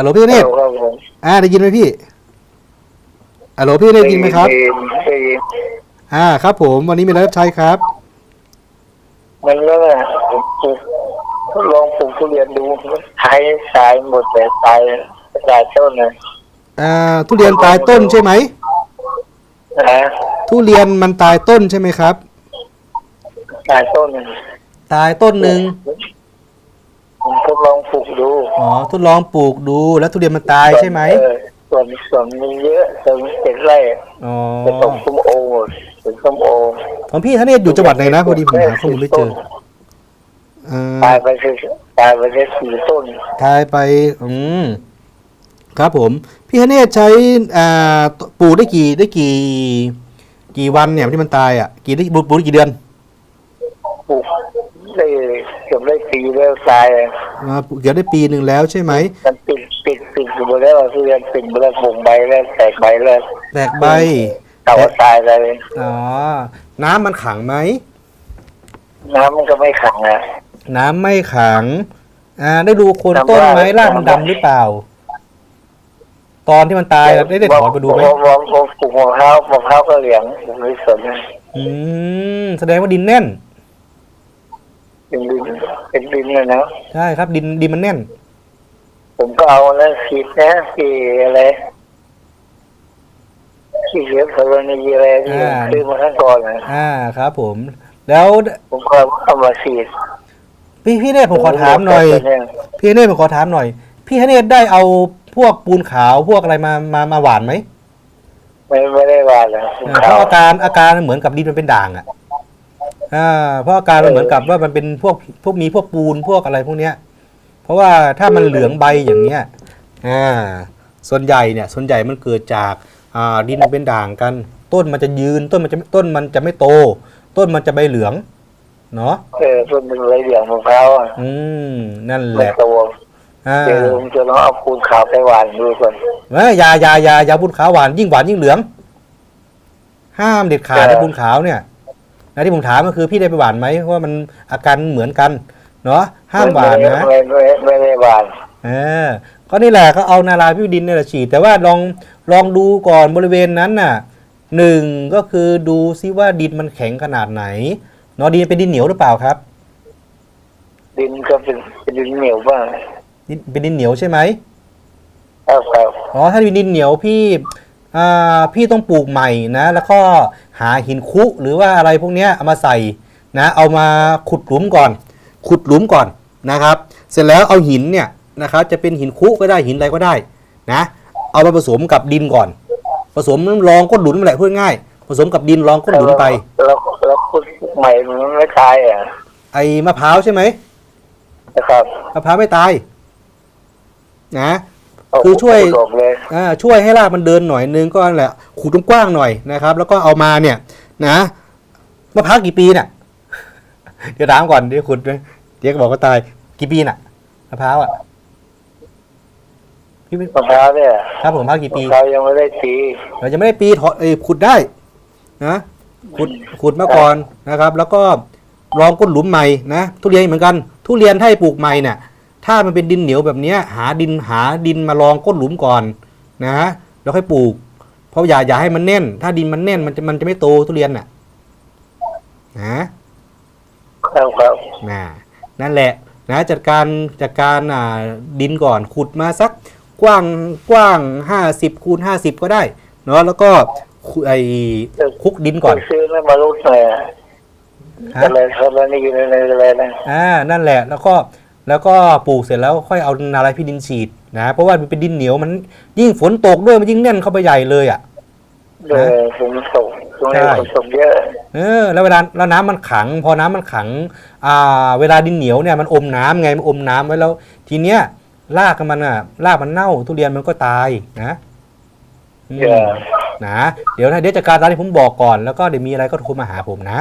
ฮัลโหลพี่เนตครับผมอ่าได้ยินไหมพี่ฮัลโหลพี่ได้ยินไหมครับได้ยินได้ยินอ่าครับ ผมวันนี้มีอะไรรับใช้ครับ มันก็น่ะผมปลูกทดลองปลูกทุเรียนดูใช้สายหมดแต่ตายตายต้นเลยอ่าทุเรียนตายต้นใช่ไหมนะทุเรียนมันตายต้นใช่ไหมครับ ตายต้นเลยตายต้นหนึ่งผมทด ลองปลูกดูอ๋อทดลองปลูกดู แล้วทุเรียนมันตายใช่ไหมเออส่วนส่วนมีเยอะส่วนเจ็ดไร่อ๋อเป็นต้นส้มโอหมดเป็นส้มโอของพี่ท่านเนตอยู่จังหวัดไหนนะพอดีผมหาข้อมูลไม่เจออ่ตาายไปคือตายไปได้สี่ต้นทายไป อืมครับผม พี่ธเนศใช้อ่าปลูกได้กี่ได้กี่ กี่วันเนี่ยที่มันตายอะ กี่ได้ปลูกได้กี่เดือนปลูก ได้เกือบได้ปีแล้วตายอ่าปลูกเกี่ยวได้ปีหนึ่งแล้วใช่ไหมมันปิดปิดปิดอยู่หมดแล้วทุเรียนปิดหมดแล้วบ่งใบแล้วแตกใบแล้วแตกใบเต่าตายเลยอ๋อน้ำมันขังไหมน้ำมันก็ไม่ขังอะน้ำไม่ขัง อ่า ได้ดูโคนต้นไหมรากมันดำหรือเปล่า ตอนที่มันตายอะได้ได้ถอนไปดูไหมมองมองมองปลูกมะพร้าวมะพร้าวก็เหลืองผมไม่สนนะอืมแสดงว่าดินแน่น เป็นดินเป็นดินเลยนะใช่ครับ ดินดินมันแน่น ผมก็เอาแล้วฉีดนะฉีดอะไรฉีดเลี้ยงธรณีอะไรที่อ่า ซื้อมาทั้งก่อนนะอ่าครับ ผม แล้วผมก็เอามาฉีดพี่พี่เนตรผมขอถามหน่อย พี่เนตรผมขอถามหน่อย พี่เนตรได้เอาพวกปูนขาวพวกอะไรมามามาหวานไหมไม่ไม่ได้ว่าเลยอ่าเพราะอาการอาการเหมือนกับดินมันเป็นด่างอะ อ่าเพราะอาการมันเหมือนกับว่ามันเป็นพวกพวกมีพวกปูนพวกอะไรพวกเนี้ย เพราะว่าถ้ามันเหลืองใบอย่างเงี้ยอ่าส่วนใหญ่เนี่ยส่วนใหญ่มันเกิดจากอ่าดินมันเป็นด่างกัน ต้นมันจะยืนต้นมันจะต้นมันจะไม่โต ต้นมันจะใบเหลืองเนาะเออต้นเป็นไรเหลืองมะพร้าวอะอืมนั่นแหไม่ละโตอ่าเดี๋ยวผมจะลองเอาปูนขาวไปหวานดูก่อนเอ้ยอยาอยาอยาอยาบุญขาวหวานยิ่งหวานยิ่งเหลือง ห้ามเด็ดขาดเออในบุญขาวเนี่ย นะที่ผมถามก็คือพี่ได้ไปหวานไหมเพราะว่ามันอาการเหมือนกันเนาะห้ามหวานนะไม่ไม่ไม่ไม่ได้หวานเออก็นี่แหละก็เอานาราพิวดินเนี่ยแหละฉีดแต่ว่าลองลองดูก่อนบริเวณนั้นน่ะหนึ่งก็คือดูซิว่าดินมันแข็งขนาดไหนเนาะดินเป็นดินเหนียวหรือเปล่าครับ ดินก็เป็นเป็นดินเหนียวบ้างดินเป็นดินเหนียวใช่ไหมครับครับอ๋อถ้าเป็นดินเหนียวพี่อ่า พี่ต้องปลูกใหม่นะ แล้วก็หาหินคุหรือว่าอะไรพวกเนี้ยเอามาใส่นะ เอามาขุดหลุมก่อน ขุดหลุมก่อนนะครับ เสร็จแล้วเอาหินเนี่ยนะครับจะเป็นหินคุก็ได้หินอะไรก็ได้นะเอามาผสมกับดินก่อน ผสมรองก้นหลุมนั่นแหละพูดง่ายผสมกับดินรองก้นหลุมไปแล้วแล้วคุณใหม่มันไม่ตายอะไอ้มะพร้าวใช่ไหมนะครับมะพร้าวไม่ตายนะเอา คือช่วยดอกเลยอ่าช่วยให้รากมันเดินหน่อยนึงก็นั่นแหละขูดกว้างๆหน่อยนะครับ แล้วก็เอามาเนี่ย นะมะพร้าวกี่ปีเนี่ยเดี๋ยวถามก่อนเดี๋ยวขุดเดี๋ยวก็บอกว่าตายกี่ปีน่ะมะพร้าวอะพี่ไม่มะพร้าวเนี่ยครับผมมะพร้าวกี่มะปีพร้าวยังไม่ได้ตีเราจะไม่ได้ปีถอดเอ้ยขุดได้นะขุดขุดมาก่อนนะครับ แล้วก็ลองก้นหลุมใหม่นะทุเรียนเหมือนกัน ทุเรียนถ้าให้ปลูกใหม่เนี่ย ถ้ามันเป็นดินเหนียวแบบเนี้ยหาดินหาดินมาลองก้นหลุมก่อนนะแล้วค่อยปลูก เพราะอย่าอย่าให้มันแน่น ถ้าดินมันแน่นมันจะมันจะไม่โตทุเรียนน่ะนะครับครับนะนั่นแหละนะจัดการจัดการอ่าดินก่อนขุดมาสักกว้างกว้างห้าสิบคูณห้าสิบก็ได้เนาะแล้วก็ขุไอคลุกดินก่อนซื้อแล้วมาลุกหน่อยอะฮะอะไรอะไรนี่อะไรอะไรนะอ่านั่นแหละแล้วก็ แล้วก็ปลูกเสร็จแล้วค่อยเอานาลายพิดินฉีดนะเพราะว่ามันเป็นดินเหนียวมันยิ่งฝนตกด้วยมันยิ่งแน่นเข้าไปใหญ่เลยอะเออผมตกตรงนี้ใช่ผมตกเยอะเออแล้วเวลาแล้วน้ำมันขัง พอน้ำมันขังอ่าเวลาดินเหนียวเนี่ยมันอมน้ำไงมันอมน้ำไว้แล้ว ทีเนี้ยรากมันอะรากมันเน่าทุเรียนมันก็ตายนะอืมเยอะนะเดี๋ยวนะเดี๋ยวจัดการตามที่ผมบอกก่อนแล้วก็เดี๋ยวมีอะไรก็โทรมาหาผมนะ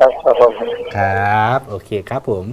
ครับครับผมครับโอเคครับผม